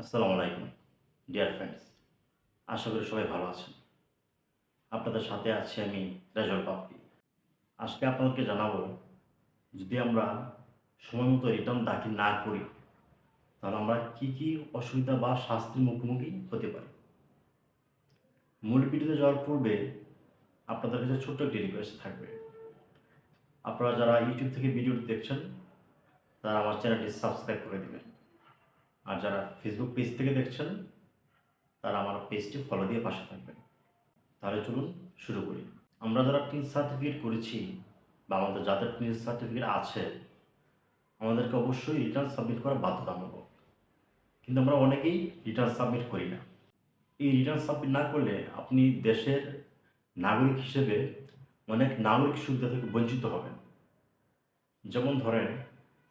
আসসালামু আলাইকুম, dear friends. আশা করি সবাই ভালো আছেন। আপনাদের সাথে আছি আমি রেজল পাপ্পি। আজকে আপনাদেরকে জানাব, যদি আমরা সময় মতো রিটার্ন দাখিল না করি, তাহলে আমরা কি কি অসুবিধা বা শাস্তির মুখোমুখি হতে পারি? মূল ভিডিওতে যাওয়ার পূর্বে আপনাদের কাছে ছোট্ট একটি রিকোয়েস্ট থাকবে। আপনারা যারা ইউটিউব থেকে ভিডিওটি দেখছেন, তারা আমার চ্যানেলটি সাবস্ক্রাইব করে দেবেন। আর যারা ফেসবুক পেজ থেকে দেখছেন, তারা আমার পেজটি ফলো দিয়ে পাশে থাকবেন। তাহলে চলুন শুরু করি। আমরা যারা টিন সার্টিফিকেট করেছি বা আমাদের যাদের টিন সার্টিফিকেট আছে, আমাদেরকে অবশ্যই রিটার্ন সাবমিট করা বাধ্যতামূলক। কিন্তু আমরা অনেকেই রিটার্ন সাবমিট করি না। এই রিটার্ন সাবমিট না করলে আপনি দেশের নাগরিক হিসেবে অনেক নাগরিক সুবিধা থেকে বঞ্চিত হবেন। যেমন ধরেন,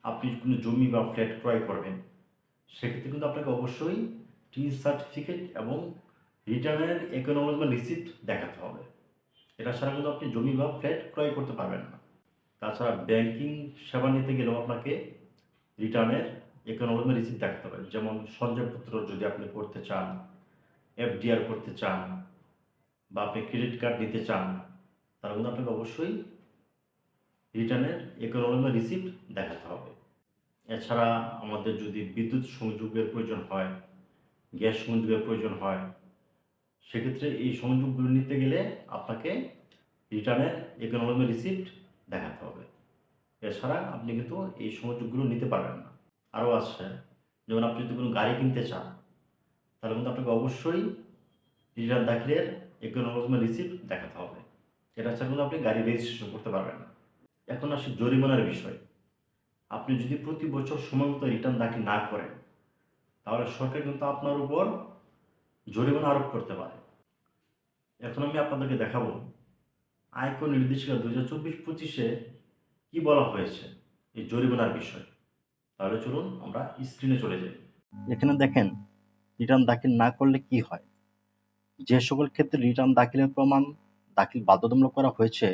আপনি কোনো জমি বা ফ্ল্যাট ক্রয় করবেন। সেক্ষেত্রে কিন্তু আপনাকে অবশ্যই টি সার্টিফিকেট এবং রিটার্নের একনোলজমেন্ট রিসিপ্ট দেখাতে হবে। এটা ছাড়া কিন্তু আপনি জমি বা ফ্ল্যাট ক্রয় করতে পারবেন না। তাছাড়া ব্যাংকিং সেবা নিতে গেলেও আপনাকে রিটার্নের একনোলজমেন্ট রিসিপ্ট দেখাতে হবে। যেমন সঞ্চয়পত্র যদি আপনি করতে চান এফডিআর করতে চান বা আপনি ক্রেডিট কার্ড নিতে চান, তাহলে কিন্তু আপনাকে অবশ্যই রিটার্নের একনোলজমেন্ট রিসিপ্ট দেখাতে হবে। এছাড়া আমাদের যদি বিদ্যুৎ সংযোগের প্রয়োজন হয়, গ্যাস সংযোগের প্রয়োজন হয়, সেক্ষেত্রে এই সংযোগগুলো নিতে গেলে আপনাকে রিটার্নের ইকোনমিক রিসিপ্ট দেখাতে হবে। এছাড়া আপনি কিন্তু এই সংযোগগুলো নিতে পারবেন না। আরও আছে, যেমন আপনি যদি কোনো গাড়ি কিনতে চান, তাহলে কিন্তু আপনাকে অবশ্যই রিটার্ন দাখিলের ইকোনমিক রিসিপ্ট দেখাতে হবে। এটা ছাড়া কিন্তু আপনি গাড়ি রেজিস্ট্রেশন করতে পারবেন না। এখন আসে জরিমানার বিষয়। আপনি যদি প্রতি বছর সময় মতো রিটার্ন দাখিল না করেন, তাহলে সরকার কিন্তু আপনার উপর জরিমানা আরোপ করতে পারে। এখন আমি আপনাদেরকে দেখাবো আয়কর নির্দেশিকা দু হাজার চব্বিশ পঁচিশে কী বলা হয়েছে এই জরিমানার বিষয়। তাহলে চলুন আমরা স্ক্রিনে চলে যাই। এখানে দেখেন রিটার্ন দাখিল না করলে কি হয়? যে সকল ক্ষেত্রে রিটার্ন দাখিলের প্রমাণ দাখিল বাধ্যতামূলক করা হয়েছে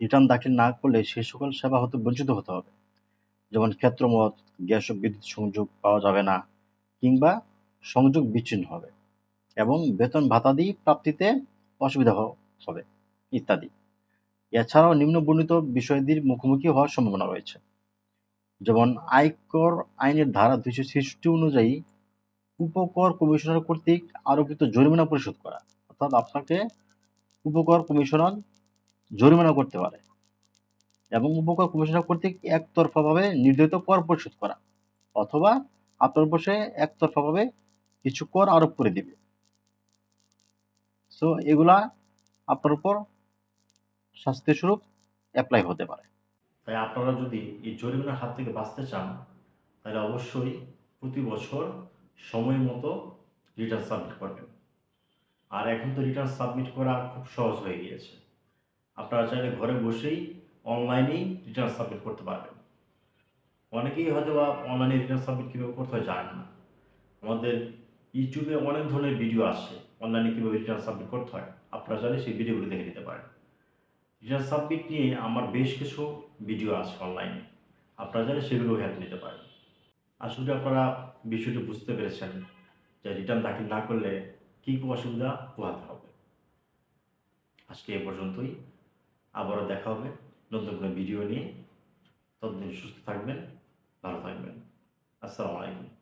রিটার্ন দাখিল না করলে সেই সকল সেবা হতে বঞ্চিত হতে হবে। যেমন ক্ষেত্রমত গ্যাস ও বিদ্যুৎ সংযোগ পাওয়া যাবে না, কিংবা সংযোগ বিচ্ছিন্ন হবে এবং বেতন ভাতাদি প্রাপ্তিতে অসুবিধা হবে, ইত্যাদি। এছাড়াও নিম্ন বর্ণিত বিষয়াদির মুখোমুখি হওয়ার সম্ভাবনা রয়েছে। যেমন আয়কর আইনের ধারা দুইশো ছেষট্টি অনুযায়ী উপকর কমিশনার কর্তৃক আরোপিত জরিমানা পরিশোধ করা, অর্থাৎ আপনাকে উপকর কমিশনার জরিমানা করতে পারে। এবং উপকর কমিশনার কর্তৃক একতরফাভাবে নির্ধারিত কর পরিশোধ করা অথবা আপনার উপর সে একতরফাভাবে কিছু কর আরোপ করে দিবে। সো এগুলা আপনার উপর শাস্তি স্বরূপ অ্যাপ্লাই হতে পারে। তাই আপনারা যদি এই জরিমানার হাত থেকে বাঁচতে চান, তাহলে অবশ্যই প্রতি বছর সময় মতো রিটার্ন সাবমিট করবেন। আর এখন তো রিটার্ন সাবমিট করা খুব সহজ হয়ে গিয়েছে। আপনারা চাইলে ঘরে বসেই অনলাইনেই রিটার্ন সাবমিট করতে পারবেন। অনেকেই হয়তো বা অনলাইনে রিটার্ন সাবমিট কীভাবে করতে হয় জানেন না। আমাদের ইউটিউবে অনেক ধরনের ভিডিও আসে অনলাইনে কীভাবে রিটার্ন সাবমিট করতে হয়। আপনারা চাইলে সেই ভিডিওগুলো দেখে নিতে পারেন। রিটার্ন সাবমিট নিয়ে আমার বেশ কিছু ভিডিও আছে অনলাইনে আপনারা চাইলে সেগুলো হেল্প নিতে পারেন। আসলে আপনারা বিষয়টি বুঝতে পেরেছেন যে রিটার্ন দাখিল না করলে কী কী অসুবিধা পোহাতে হবে। আজকে এ পর্যন্তই। আবারও দেখা হবে। নতুন কোনো ভিডিও নিয়ে ততদিন সুস্থ থাকবেন ভালো থাকবেন। আসসালামু আলাইকুম।